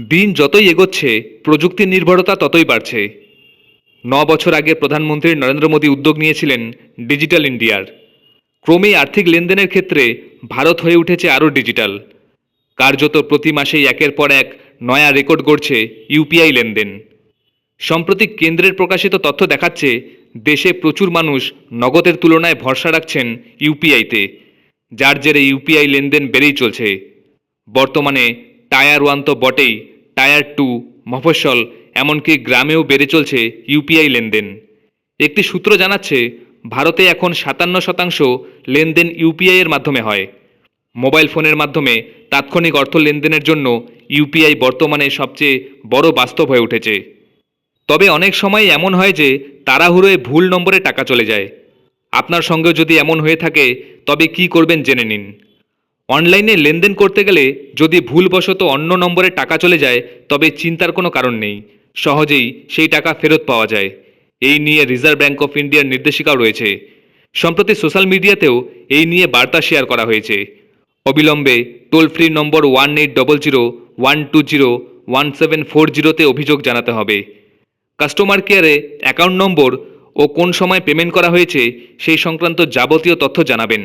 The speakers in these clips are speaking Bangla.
দিন যতই এগোচ্ছে, প্রযুক্তির নির্ভরতা ততই বাড়ছে। ন বছর আগে প্রধানমন্ত্রী নরেন্দ্র মোদী উদ্যোগ নিয়েছিলেন ডিজিটাল ইন্ডিয়ার। ক্রমেই আর্থিক লেনদেনের ক্ষেত্রে ভারত হয়ে উঠেছে আরও ডিজিটাল। কার্যত প্রতি মাসেই একের পর এক নয়া রেকর্ড গড়ছে ইউপিআই লেনদেন। সম্প্রতি কেন্দ্রের প্রকাশিত তথ্য দেখাচ্ছে, দেশে প্রচুর মানুষ নগদের তুলনায় ভরসা রাখছেন ইউপিআইতে, যার জেরে ইউপিআই লেনদেন বেড়েই চলছে। বর্তমানে টায়ার ওয়ান তো বটেই, টায়ার টু, মফস্বল, এমনকি গ্রামেও বেড়ে চলছে ইউপিআই লেনদেন। একটি সূত্র জানাচ্ছে, ভারতে এখন সাতান্ন শতাংশ লেনদেন ইউপিআই এর মাধ্যমে হয়। মোবাইল ফোনের মাধ্যমে তাৎক্ষণিক অর্থ লেনদেনের জন্য ইউপিআই বর্তমানে সবচেয়ে বড় বাস্তব হয়ে উঠেছে। তবে অনেক সময় এমন হয় যে তাড়াহুড়োয় ভুল নম্বরে টাকা চলে যায়। আপনার সঙ্গেও যদি এমন হয়ে থাকে, তবে কি করবেন জেনে নিন। অনলাইনে লেনদেন করতে গেলে যদি ভুলবশত অন্য নম্বরে টাকা চলে যায়, তবে চিন্তার কোনো কারণ নেই। সহজেই সেই টাকা ফেরত পাওয়া যায়। এই নিয়ে রিজার্ভ ব্যাঙ্ক অফ ইন্ডিয়ার নির্দেশিকাও রয়েছে। সম্প্রতি সোশ্যাল মিডিয়াতেও এই নিয়ে বার্তা শেয়ার করা হয়েছে। অবিলম্বে toll free number one eight double zero one two zero one seven four জিরোতে অভিযোগ জানাতে হবে। কাস্টমার কেয়ারে অ্যাকাউন্ট নম্বর ও কোন সময় পেমেন্ট করা হয়েছে, সেই সংক্রান্ত যাবতীয় তথ্য জানাবেন।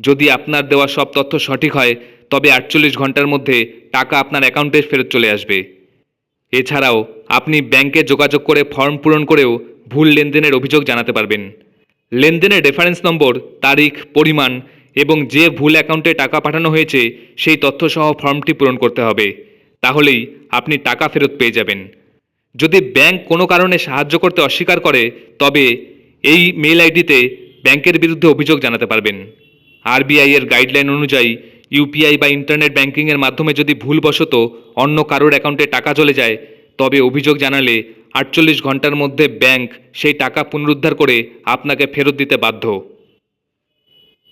যদি আপনার দেওয়া সব তথ্য সঠিক হয়, তবে আটচল্লিশ ঘণ্টার মধ্যে টাকা আপনার অ্যাকাউন্টে ফেরত চলে আসবে। এছাড়াও, আপনি ব্যাংকে যোগাযোগ করে ফর্ম পূরণ করেও ভুল লেনদেনের অভিযোগ জানাতে পারবেন। লেনদেনের রেফারেন্স নম্বর, তারিখ, পরিমাণ এবং যে ভুল অ্যাকাউন্টে টাকা পাঠানো হয়েছে, সেই তথ্যসহ ফর্মটি পূরণ করতে হবে। তাহলেই আপনি টাকা ফেরত পেয়ে যাবেন। যদি ব্যাংক কোনো কারণে সাহায্য করতে অস্বীকার করে, তবে এই মেল আইডিতে ব্যাংকের বিরুদ্ধে অভিযোগ জানাতে পারবেন। আরবিআই এর গাইডলাইন অনুযায়ী ইউপিআই বা ইন্টারনেট ব্যাংকিংয়ের মাধ্যমে যদি ভুলবশত অন্য কারোর অ্যাকাউন্টে টাকা চলে যায়, তবে অভিযোগ জানালে আটচল্লিশ ঘণ্টার মধ্যে ব্যাংক সেই টাকা পুনরুদ্ধার করে আপনাকে ফেরত দিতে বাধ্য।